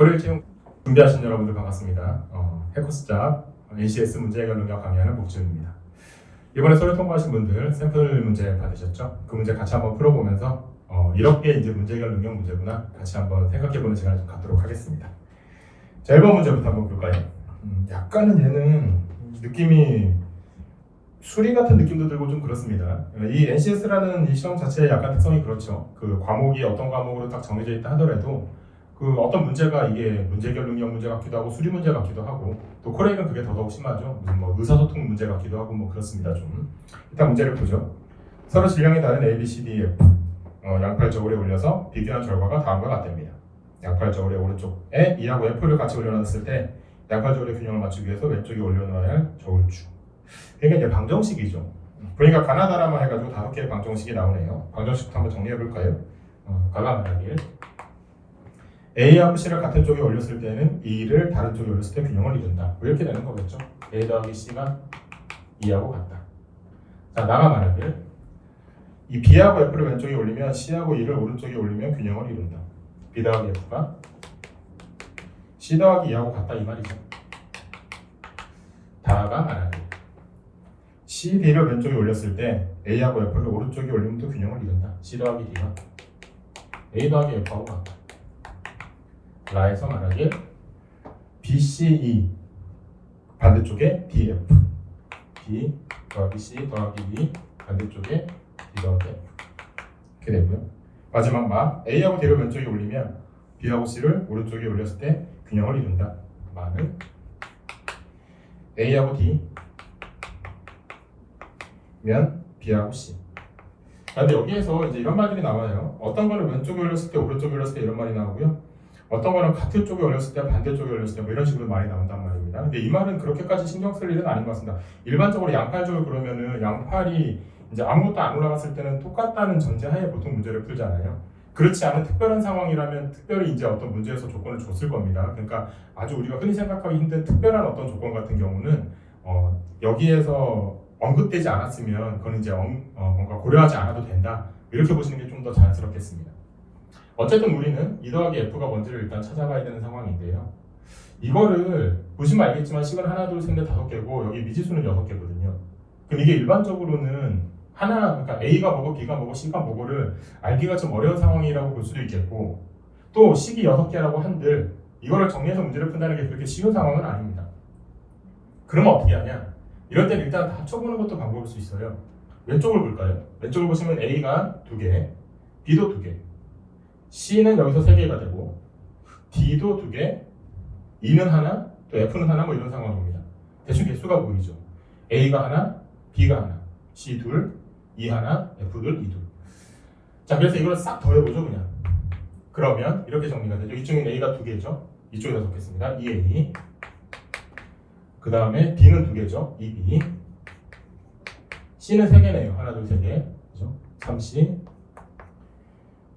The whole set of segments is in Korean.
고려일 채용 준비하신 여러분들 반갑습니다. 어, 해커스잡 NCS 문제 해결 능력 강의하는 목준입니다. 이번에 서류 통과하신 분들 샘플 문제 받으셨죠? 그 문제 같이 한번 풀어보면서 어, 이렇게 이제 문제 해결 능력 문제구나 같이 한번 생각해보는 시간을 좀 갖도록 하겠습니다. 자, 1번 문제부터 한번 볼까요? 음, 약간은 얘는 느낌이 수리 같은 느낌도 들고 좀 그렇습니다. 이 NCS라는 이 시험 자체의 약간 특성이 그렇죠. 그 과목이 어떤 과목으로 딱 정해져 있다 하더라도 그 어떤 문제가 이게 문제 해결 능력 문제 같기도 하고 수리 문제 같기도 하고 또 코레일은 그게 더더욱 심하죠. 무슨 뭐 의사소통 문제 같기도 하고 뭐 그렇습니다. 좀 일단 문제를 보죠. 서로 질량이 다른 A, B, C, D, F 어, 양팔 저울에 올려서 비교한 결과가 다음과 같답니다. 양팔 저울의 오른쪽에 E하고 F를 같이 올려놨을 때 양팔 저울의 균형을 맞추기 위해서 왼쪽에 올려놓아야 할 저울축. 이게 이제 방정식이죠. 그러니까 가나다라만 해가지고 다섯 개의 방정식이 나오네요. 방정식부터 한번 정리해 볼까요? 어, 가나다라길. A하고 C를 같은 쪽에 올렸을 때는 E를 다른 쪽에 올렸을 때 균형을 이룬다. 뭐 이렇게 되는 거겠죠. A 더하기 C가 E하고 같다. 자, 나가 말하길. 이 B하고 F를 왼쪽에 올리면 C하고 E를 오른쪽에 올리면 균형을 이룬다. B 더하기 F가 C 더하기 E하고 같다 이 말이죠. 다가 말하길. C, D를 왼쪽에 올렸을 때 A하고 F를 오른쪽에 올리면 또 균형을 이룬다. C 더하기 D가 A 더하기 F하고 같다. 라에서 말하길 BCE 반대쪽에 DF B 더하기 C 더하기 E 반대쪽에 D 더하기 F 이렇게 되고요. 마지막 마 A하고 D를 왼쪽에 올리면 B하고 C를 오른쪽에 올렸을 때 균형을 이룬다. 마는 A하고 D 면 B하고 C. 아, 근데 여기에서 이제 이런 말들이 나와요. 어떤 거는 왼쪽에 올렸을 때 오른쪽에 올렸을 때 이런 말이 나오고요. 어떤 거는 같은 쪽에 올렸을 때 반대쪽에 올렸을 때 뭐 이런 식으로 말이 나온단 말입니다. 근데 이 말은 그렇게까지 신경 쓸 일은 아닌 것 같습니다. 일반적으로 양팔족을 그러면은 양팔이 이제 아무것도 안 올라갔을 때는 똑같다는 전제하에 보통 문제를 풀잖아요. 그렇지 않은 특별한 상황이라면 특별히 이제 어떤 문제에서 조건을 줬을 겁니다. 그러니까 아주 우리가 흔히 생각하기 힘든 특별한 어떤 조건 같은 경우는 어, 여기에서 언급되지 않았으면 그건 이제 언- 어, 뭔가 고려하지 않아도 된다. 이렇게 보시는 게 좀 더 자연스럽겠습니다. 어쨌든 우리는 2 더하기 F가 뭔지를 일단 찾아가야 되는 상황인데요. 이거를 보시면 알겠지만 식은 하나, 둘, 셋, 넷, 다섯 개고 여기 미지수는 여섯 개거든요. 그럼 이게 일반적으로는 하나, 그러니까 A가 뭐고 B가 뭐고 C가 뭐고를 알기가 좀 어려운 상황이라고 볼 수도 있겠고 또 식이 여섯 개라고 한들 이거를 정리해서 문제를 푼다는 게 그렇게 쉬운 상황은 아닙니다. 그러면 어떻게 하냐? 이럴 땐 일단 다 합쳐보는 것도 방법일 수 있어요. 왼쪽을 볼까요? 왼쪽을 보시면 A가 두 개, B도 두 개, C는 여기서 세 개가 되고 D도 두 개, E는 하나, 또 F는 하나 뭐 이런 상황입니다. 대충 개수가 보이죠. A가 하나, B가 하나, C 둘, E 하나, F 둘, E 둘. 자 그래서 이걸 싹 더해보죠 그냥. 그러면 이렇게 정리가 되죠. 이쪽엔 A가 두 개죠. 이쪽에 다섯 개습니다 2A. 그 다음에 B는 두 개죠. 2B. C는 세 개네요. 하나, 둘, 세 개. 그죠? 3C.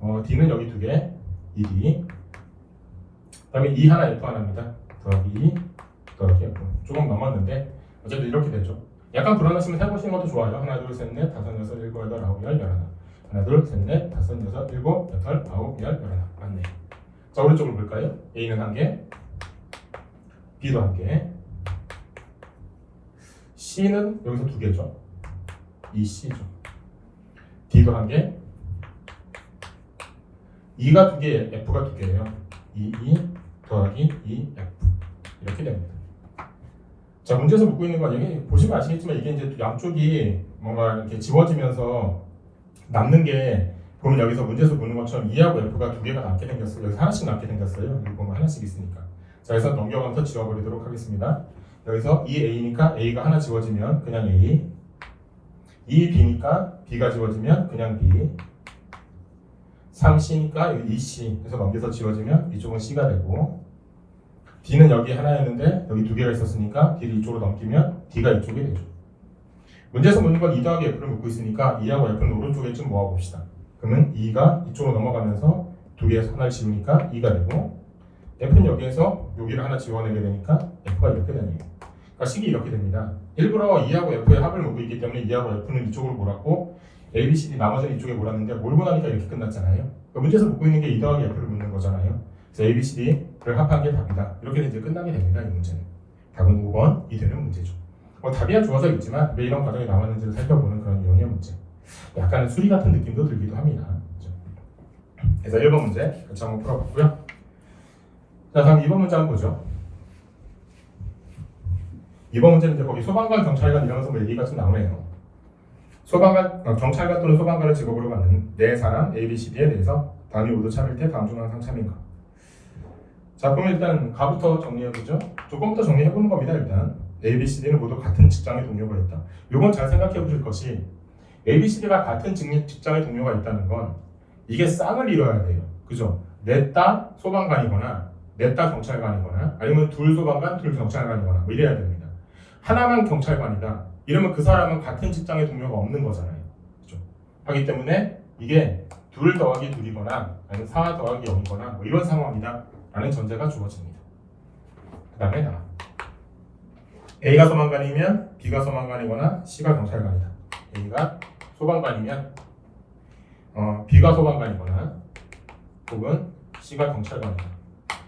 어, D는 여기 두 개. 2D. 그 다음에 E 하나, F 하나입니다. 더하기 2, 더하기 F. 조금 넘었는데, 어쨌든 이렇게 되죠. 약간 불안하시면 해보시는 것도 좋아요. 하나, 둘, 셋, 넷, 다섯, 여섯, 일곱, 여덟, 아홉, 열, 열하나. 하나, 둘, 셋, 넷, 다섯, 여섯, 일곱, 여덟, 아홉, 열, 열하나. 맞네. 자, 오른쪽을 볼까요? A는 한 개, B도 한 개, C는 여기서 두 개죠. 이 C죠. D도 한 개, E가 두 개, F가 두 개예요. 2, 2 더하기 2, F 이렇게 됩니다. 자 문제에서 묻고 있는 건 여기 보시면 아시겠지만 이게 이제 양쪽이 뭔가 이렇게 지워지면서 남는 게 보면 여기서 문제에서 보는 것처럼 2하고 F가 두 개가 남게 생겼어요. 여기서 하나씩 남게 생겼어요. 여기 보면 하나씩 있으니까. 자 그래서 넘겨가면서 지워버리도록 하겠습니다. 여기서 2A니까 A가 하나 지워지면 그냥 A 2B니까 B가 지워지면 그냥 B 3C니까 여기 2C 해서 넘겨서 지워지면 이쪽은 C가 되고 D는 여기 하나였는데 여기 두 개가 있었으니까 D를 이쪽으로 넘기면 D가 이쪽이 되죠. 문제에서 묻는 건 2 더하기 F를 묻고 있으니까 2하고 F는 오른쪽에 좀 모아봅시다. 그러면 2가 이쪽으로 넘어가면서 두 개에서 하나를 지우니까 2가 되고 F는 여기에서 여기를 하나 지워내게 되니까 F가 이렇게 되네요. 그러니까 식이 이렇게 됩니다. 일부러 2하고 F의 합을 묻고 있기 때문에 2하고 F는 이쪽으로 몰았고 A, B, C, D 나머지는 이쪽에 몰았는데 몰고 나니까 이렇게 끝났잖아요. 그러니까 문제에서 묻고 있는 게2 더하기 F를 묻는 거잖아요. 그래서 A, B, C, D를 합한 게 답이다. 이렇게 이제 끝나게 됩니다. 이 문제는. 답은 5번 이 되는 문제죠. 뭐 답이야 주어져 있지만 왜 이런 과정이 나왔는지를 살펴보는 그런 유형의 문제. 약간의 수리 같은 느낌도 들기도 합니다. 그래서 1번 문제 같이 한번 풀어봤고요. 자, 다음 2번 문제 한번 보죠. 2번 문제는 이제 거기 소방관, 경찰관 이러면서 뭐 얘기가 좀 나오네요. 소방관, 어, 경찰관 또는 소방관을 직업으로 갖는 네 사람 A, B, C, D에 대해서 다음이 모두 참일 때 다음 중 항상 참인가. 자, 그럼 일단 가부터 정리해보죠. 조금부터 정리해보는 겁니다. 일단 A, B, C, D는 모두 같은 직장의 동료가 있다. 이건 잘 생각해보실 것이 A, B, C, D가 같은 직- 직장의 동료가 있다는 건 이게 쌍을 이뤄야 돼요. 그죠? 넷다 소방관이거나 넷다 경찰관이거나 아니면 둘 소방관, 둘 경찰관이거나 뭐 이래야 됩니다. 하나만 경찰관이다. 이러면 그 사람은 같은 직장의 동료가 없는 거잖아요. 그죠? 하기 때문에 이게 둘 더하기 둘이거나 아니면 4 더하기 0이거나 뭐 이런 상황이다. 라는 전제가 주어집니다. 그 다음에 나 A가 소방관이면 B가 소방관이거나 C가 경찰관이다. A가 소방관이면 어, B가 소방관이거나 혹은 C가 경찰관이다.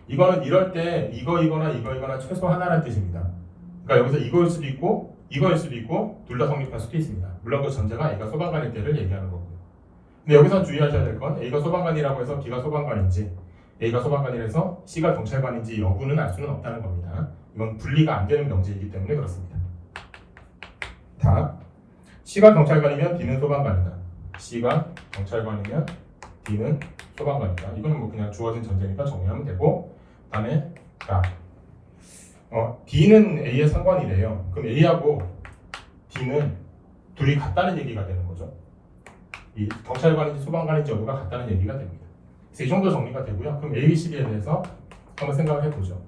이거는 이럴 때 이거 이거나 이거 이거나 최소 하나라는 뜻입니다. 그러니까 여기서 이거일 수도 있고 이거일 수도 있고 둘 다 성립할 수도 있습니다. 물론 그 전제가 A가 소방관일 때를 얘기하는 거고요. 근데 여기서 주의하셔야 될 건 A가 소방관이라고 해서 B가 소방관인지 A가 소방관이라서 C가 경찰관인지 여부는 알 수는 없다는 겁니다. 이건 분리가 안 되는 명제이기 때문에 그렇습니다. 답. C가 경찰관이면 D는 소방관이다. C가 경찰관이면 D는 소방관이다. 이거는 뭐 그냥 주어진 전제니까 정리하면 되고 다음에 자, 어, D는 A의 상관이래요. 그럼 A하고 D는 둘이 같다는 얘기가 되는 거죠. 이 경찰관인지 소방관인지 여부가 같다는 얘기가 됩니다. 그래서 이 정도 정리가 되고요. 그럼 A, B, C, D에 대해서 한번 생각을 해보죠.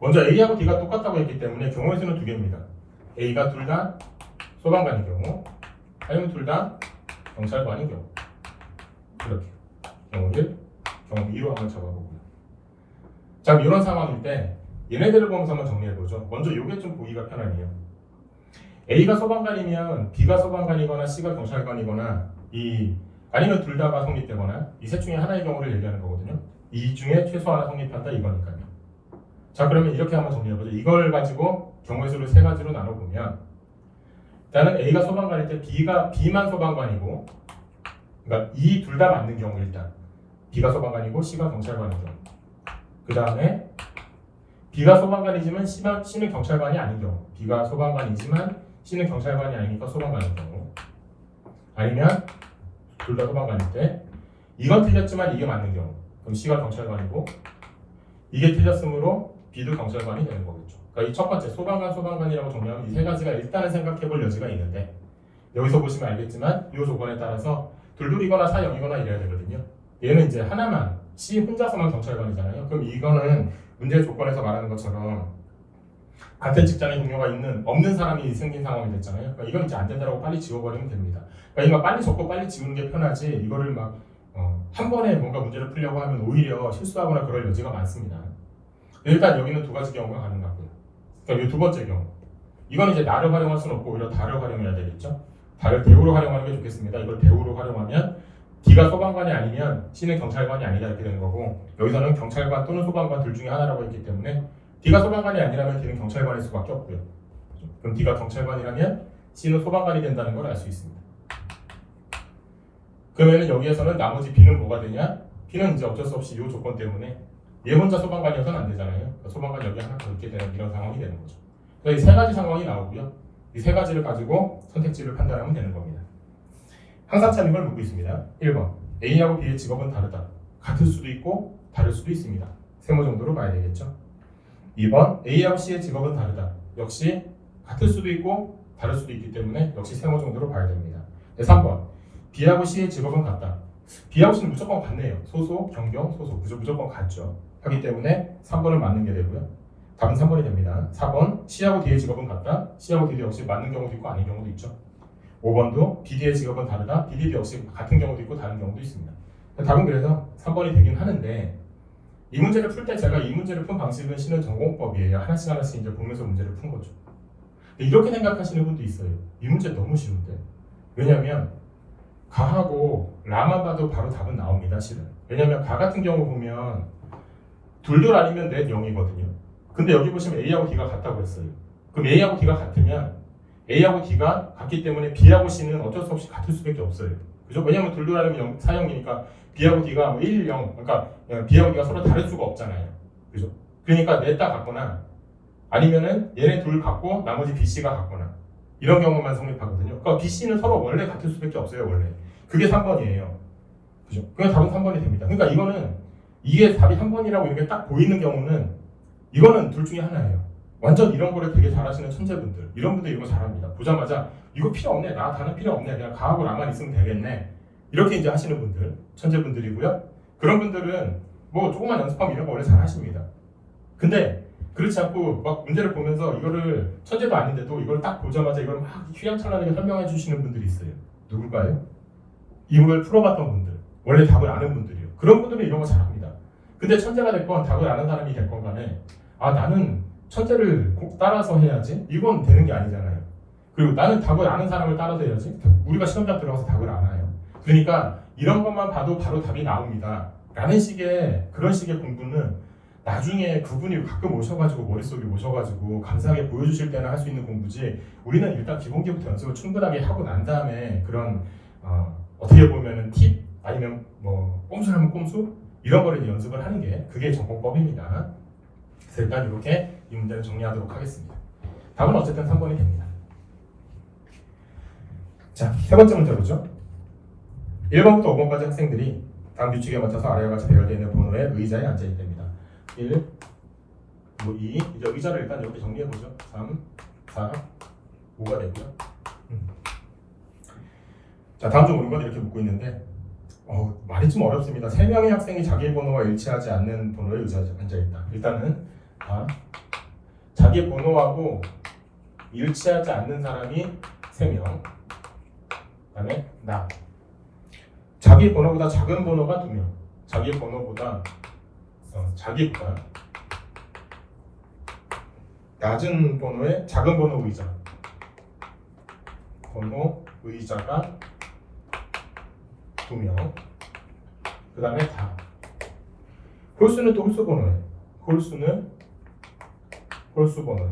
먼저 A하고 D가 똑같다고 했기 때문에 경우의 수는 두 개입니다. A가 둘 다 소방관인 경우, 아니면 둘 다 경찰관인 경우. 이렇게. 경우 1, 경우 2로 한번 적어보고요. 자, 이런 상황일 때 얘네들을 보면서 한번 정리해보죠. 먼저 이게 좀 보기가 편하네요. A가 소방관이면 B가 소방관이거나 C가 경찰관이거나 이 아니면 둘 다가 성립되거나 이 셋 중에 하나의 경우를 얘기하는 거거든요. 이 중에 최소 하나 성립한다 이거니까요. 자 그러면 이렇게 한번 정리해보죠. 이걸 가지고 경우의 수를 세 가지로 나눠보면 일단은 A가 소방관일 때 B가 B만 소방관이고 그러니까 이 둘 다 맞는 경우 일단 B가 소방관이고 C가 경찰관인 경우 그 다음에 B가 소방관이지만 C만, C는 경찰관이 아닌 경우 B가 소방관이지만 C는 경찰관이 아니니까 소방관인 경우 아니면 둘 다 소방관일 때 이건 틀렸지만 이게 맞는 경우 그럼 C가 경찰관이고 이게 틀렸으므로 B도 경찰관이 되는 거겠죠. 그러니까 이 첫 번째 소방관 소방관이라고 정리하면 이 세 가지가 일단은 생각해 볼 여지가 있는데 여기서 보시면 알겠지만 이 조건에 따라서 둘둘이거나 사형이거나 이래야 되거든요. 얘는 이제 하나만 C 혼자서만 경찰관이잖아요. 그럼 이거는 문제 조건에서 말하는 것처럼 같은 직장에 동료가 있는 없는 사람이 생긴 상황이 됐잖아요. 그러니까 이건 이제 안 된다고 빨리 지워버리면 됩니다. 그러니까 이거 빨리 적고 빨리 지우는 게 편하지 이거를 막 어, 한 번에 뭔가 문제를 풀려고 하면 오히려 실수하거나 그럴 여지가 많습니다. 일단 여기는 두 가지 경우가 가능하고요. 그러니까 이두 번째 경우. 이건 이제 나를 활용할 수는 없고 오히려 다를 활용해야 되겠죠. 다를 대우로 활용하는 게 좋겠습니다. 이걸 대우로 활용하면 D가 소방관이 아니면 C는 경찰관이 아니다 이렇게 되는 거고 여기서는 경찰관 또는 소방관 둘 중에 하나라고 했기 때문에 D가 소방관이 아니라면 D는 경찰관일 수밖에 없고요. 그럼 D가 경찰관이라면 C는 소방관이 된다는 걸 알 수 있습니다. 그러면 여기에서는 나머지 B는 뭐가 되냐? B는 이제 어쩔 수 없이 이 조건 때문에 얘 혼자 소방관이어서는 안 되잖아요. 그러니까 소방관 여기 하나 더 있게 되는 이런 상황이 되는 거죠. 그래서 이 세 가지 상황이 나오고요. 이 세 가지를 가지고 선택지를 판단하면 되는 겁니다. 항상 참임을 묻고 있습니다. 1번 A하고 B의 직업은 다르다. 같을 수도 있고 다를 수도 있습니다. 세모 정도로 봐야 되겠죠. 2번 A하고 C의 직업은 다르다. 역시 같을 수도 있고 다를 수도 있기 때문에 역시 세모 정도로 봐야 됩니다. 3번 B하고 C의 직업은 같다. B하고 C는 무조건 같네요. 소속, 경경, 무조- 무조건 같죠. 하기 때문에 3번은 맞는 게 되고요. 답은 3번이 됩니다. 4번 C하고 D의 직업은 같다. C하고 D도 역시 맞는 경우도 있고 아닌 경우도 있죠. 5번도 BD의 직업은 다르다. BD도 역시 같은 경우도 있고 다른 경우도 있습니다. 답은 그래서 3번이 되긴 하는데 이 문제를 풀 때 제가 이 문제를 푼 방식은 신은 전공법이에요. 하나씩 하나씩 이제 보면서 문제를 푼 거죠. 이렇게 생각하시는 분도 있어요. 이 문제 너무 쉬운데. 왜냐하면 가하고 라만 봐도 바로 답은 나옵니다, 실은. 왜냐면 가 같은 경우 보면 둘둘 아니면 넷 0이거든요. 근데 여기 보시면 A하고 D가 같다고 했어요. 그럼 A하고 D가 같으면 A하고 D가 같기 때문에 B하고 C는 어쩔 수 없이 같을 수밖에 없어요. 그죠? 왜냐면 둘둘 아니면 0, 4형이니까 B하고 D가 뭐 1, 0, 그러니까 B하고 D가 서로 다를 수가 없잖아요. 그죠? 그러니까 넷다 같거나 아니면은 얘네 둘 같고 나머지 B, C가 같거나 이런 경우만 성립하거든요. 그러니까 B, C는 서로 원래 같을 수밖에 없어요, 원래. 그게 3번이에요. 그죠? 그냥 답은 3번이 됩니다. 그러니까 이거는 이게 답이 3번이라고 이렇게 딱 보이는 경우는 이거는 둘 중에 하나예요. 완전 이런 거를 되게 잘하시는 천재분들, 이런 분들 이런 거 잘합니다. 보자마자 이거 필요 없네, 나 단어 필요 없네, 그냥 가하고 나만 있으면 되겠네. 이렇게 이제 하시는 분들, 천재분들이고요. 그런 분들은 뭐 조금만 연습하면 이런 거 원래 잘하십니다. 근데 그렇지 않고 막 문제를 보면서 이거를 천재도 아닌데도 이걸 딱 보자마자 이걸 막 휘황찬란하게 설명해 주시는 분들이 있어요. 누굴까요? 이걸 풀어봤던 분들, 원래 답을 아는 분들이요. 그런 분들은 이런 거 잘합니다. 근데 천재가 됐건 답을 아는 사람이 됐건 간에 아 나는 천재를 꼭 따라서 해야지 이건 되는 게 아니잖아요. 그리고 나는 답을 아는 사람을 따라서 해야지 우리가 시험장 들어가서 답을 알아요. 그러니까 이런 것만 봐도 바로 답이 나옵니다. 라는 식의 그런 식의 공부는 나중에 그분이 가끔 오셔가지고 머릿속에 오셔가지고 감사하게 보여주실 때는 할수 있는 공부지 우리는 일단 기본기부터 연습을 충분하게 하고 난 다음에 그런 어, 어떻게 보면은 팁 아니면 뭐 꼼수하면 꼼수 이런 거를 연습을 하는 게 그게 전공법입니다. 그래서 일단 이렇게 이 문제를 정리하도록 하겠습니다. 답은 어쨌든 3번이 됩니다. 자, 세 번째 문제 보죠. 1번부터 5번까지 학생들이 다음 규칙에 맞춰서 아래와 같이 배열되어 있는 번호의 의자에 앉아 있답니다. 1, 뭐 2, 이제 의자를 일단 이렇게 정리해 보죠. 3, 4, 5가 되고요. 음. 자, 다음 중 옳은 건 이렇게 묻고 있는데 어, 말이 좀 어렵습니다. 세 명의 학생이 자기 번호와 일치하지 않는 번호에 의자에 앉아 있다. 일단은 아, 자기 번호하고 일치하지 않는 사람이 세 명. 그 다음에 나. 자기 번호보다 작은 번호가 두 명. 자기 번호보다 어, 자기보다 낮은 번호의 작은 번호 의자. 번호 의자가 두 명. 그 다음에 다. 홀수는 또 홀수 번호에. 홀수는 홀수 번호에.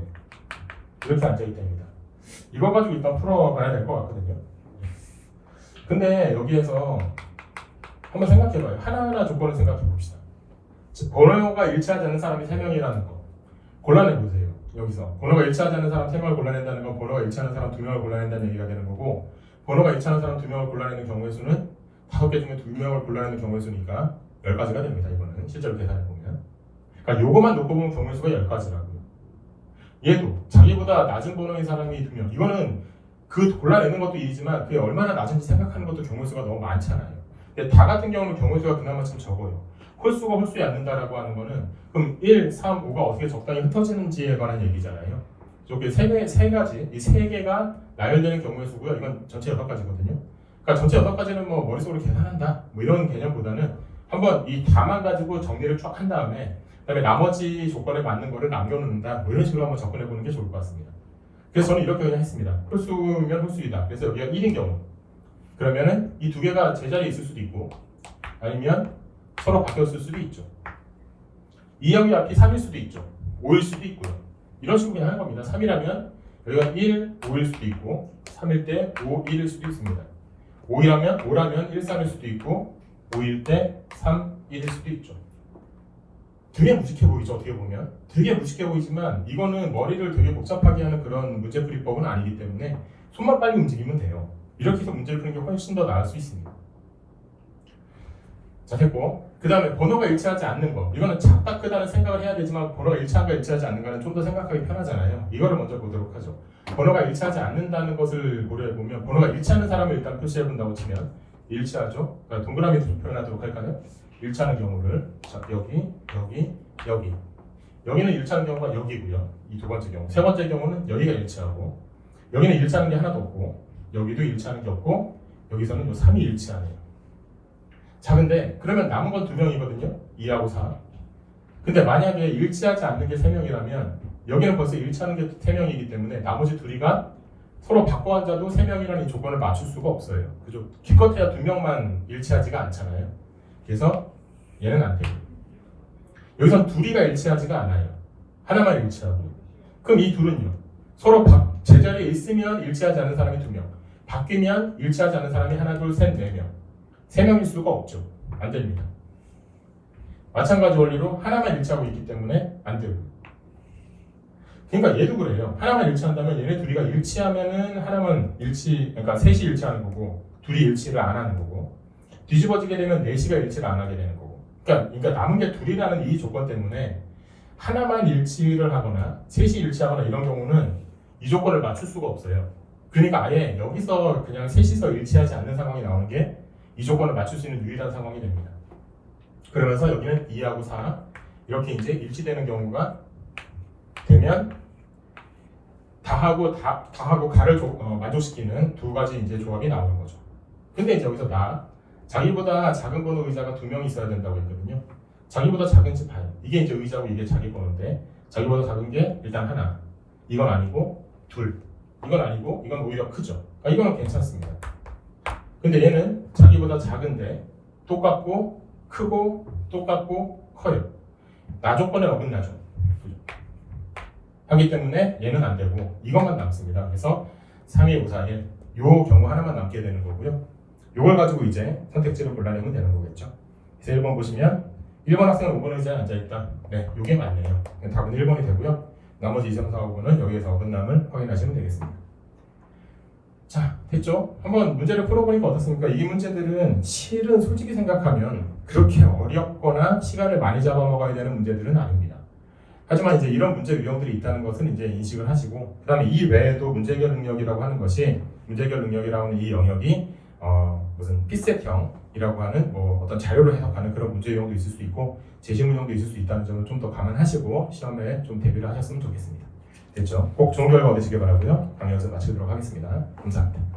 이렇게 앉아있답니다 이거 가지고 일단 풀어봐야 될 것 같거든요. 근데 여기에서 한번 생각해봐요. 하나하나 조건을 생각해 봅시다. 즉, 번호가 일치하지 않는 사람이 3명이라는 거. 골라내보세요. 여기서. 번호가 일치하지 않는 사람 3명을 골라낸다는 건 번호가 일치하는 사람 2명을 골라낸다는 얘기가 되는 거고, 번호가 일치하는 사람 2명을 골라내는 경우의 수는 5개 중에 2명을 골라내는 경우의 수니까 10가지가 됩니다. 이거는 실제로 계산해보면. 그러니까 요거만 놓고 보면 경우의 수가 10가지라고요. 얘도 자기보다 낮은 번호의 사람이 2명. 이거는 그 골라내는 것도 일이지만 그게 얼마나 낮은지 생각하는 것도 경우의 수가 너무 많잖아요. 근데 다 같은 경우는 경우의 수가 그나마 좀 적어요. 홀수가 홀수에 앉는다라고 하는 거는 그럼 1, 3, 5가 어떻게 적당히 흩어지는지에 관한 얘기잖아요. 저기 세, 개, 세 가지, 이 세 개가 나열되는 경우의 수고요. 이건 전체 여섯 가지거든요. 그러니까 전체 여섯 가지는 뭐 머릿속으로 계산한다. 뭐 이런 개념보다는 한번 이 다만 가지고 정리를 쫙 한 다음에 그다음에 나머지 조건에 맞는 거를 남겨놓는다. 뭐 이런 식으로 한번 접근해 보는 게 좋을 것 같습니다. 그래서 저는 이렇게 했습니다. 홀수면 홀수이다. 그래서 여기가 1인 경우. 그러면은 이 두 개가 제자리에 있을 수도 있고 아니면 서로 바뀌었을 수도 있죠. 2형이 앞이 3일 수도 있죠. 5일 수도 있고요. 이런 식으로 그냥 하는 겁니다. 3이라면 여기가 1, 5일 수도 있고 3일 때 5, 1일 수도 있습니다. 5이라면 5라면 1, 3일 수도 있고 5일 때 3, 1일 수도 있죠. 되게 무식해 보이죠 어떻게 보면. 되게 무식해 보이지만 이거는 머리를 되게 복잡하게 하는 그런 문제풀이법은 아니기 때문에 손만 빨리 움직이면 돼요. 이렇게 해서 문제를 푸는 게 훨씬 더 나을 수 있습니다. 자 됐고. 그 다음에 번호가 일치하지 않는 거. 이거는 작다 크다는 생각을 해야 되지만 번호가 일치한가 일치하지 않는가는 좀 더 생각하기 편하잖아요. 이거를 먼저 보도록 하죠. 번호가 일치하지 않는다는 것을 고려해 보면 번호가 일치하는 사람을 일단 표시해 본다고 치면 일치하죠? 그러니까 동그라미 표현하도록 할까요? 일치하는 경우를 자 여기 여기 여기. 여기는 일치하는 경우가 여기고요. 이 두 번째 경우. 세 번째 경우는 여기가 일치하고 여기는 일치하는 게 하나도 없고 여기도 일치하는 게 없고 여기서는 요 3이 일치하네요. 자 근데 그러면 남은 건 두 명이거든요. 2하고 4 근데 만약에 일치하지 않는 게 3명이라면 여기는 벌써 일치하는 게 3명이기 때문에 나머지 둘이가 서로 바꿔 앉아도 세 명이라는 이 조건을 맞출 수가 없어요. 그죠? 기껏해야 두 명만 일치하지가 않잖아요. 그래서 얘는 안 돼요. 여기선 둘이가 일치하지가 않아요. 하나만 일치하고. 그럼 이 둘은요. 서로 바, 제자리에 있으면 일치하지 않는 사람이 두 명. 바뀌면 일치하지 않는 사람이 하나, 둘, 셋, 네 명. 세 명일 수가 없죠. 안 됩니다. 마찬가지 원리로 하나만 일치하고 있기 때문에 안 되고. 그러니까 얘도 그래요. 하나만 일치한다면 얘네 둘이가 일치하면은 하나만 일치, 그러니까 셋이 일치하는 거고, 둘이 일치를 안 하는 거고, 뒤집어지게 되면 넷이가 일치를 안 하게 되는 거고. 그러니까, 그러니까 남은 게 둘이라는 이 조건 때문에 하나만 일치를 하거나 셋이 일치하거나 이런 경우는 이 조건을 맞출 수가 없어요. 그러니까 아예 여기서 그냥 셋이서 일치하지 않는 상황이 나오는 게 이 조건을 맞출 수 있는 유일한 상황이 됩니다. 그러면서 여기는 2하고 4 이렇게 이제 일치되는 경우가 되면 다하고 다, 다하고 가를 조- 어, 만족시키는 두 가지 이제 조합이 나오는 거죠. 근데 이제 여기서 나 자기보다 작은 번호 의자가 두 명 있어야 된다고 했거든요. 자기보다 작은 집 봐요. 이게 이제 의자고 이게 자기 번호인데 자기보다 작은 게 일단 하나. 이건 아니고 둘. 이건 아니고 이건 오히려 크죠. 그러니까 이거는 괜찮습니다. 근데 얘는 자기보다 작은데 똑같고 크고 똑같고 커요. 나 조건에 어긋나죠. 하기 때문에 얘는 안 되고 이것만 남습니다. 그래서 3, 2, 5, 4, 1. 요 경우 하나만 남게 되는 거고요. 요걸 가지고 이제 선택지를 골라내면 되는 거겠죠. 그래서 1번 보시면 1번 학생은 5번 의자에 앉아있다. 네, 요게 맞네요. 답은 1번이 되고요. 나머지 2, 3, 4, 5번은 여기에서 어긋남을 확인하시면 되겠습니다. 자, 됐죠? 한번 문제를 풀어보니까 어떻습니까? 이 문제들은 실은 솔직히 생각하면 그렇게 어렵거나 시간을 많이 잡아먹어야 되는 문제들은 아닙니다. 하지만 이제 이런 문제 유형들이 있다는 것은 이제 인식을 하시고 그다음에 이 외에도 문제결 능력이라고 하는 것이 문제결 능력이라고 하는 이 영역이 어, 무슨 피셋형이라고 하는 뭐 어떤 자료를 해석하는 그런 문제 유형도 있을 수 있고 제시 문형도 있을 수 있다는 점을 좀 더 감안하시고 시험에 좀 대비를 하셨으면 좋겠습니다. 됐죠? 꼭 좋은 결과 얻으시길 바라고요. 강의 연습 마치도록 하겠습니다. 감사합니다.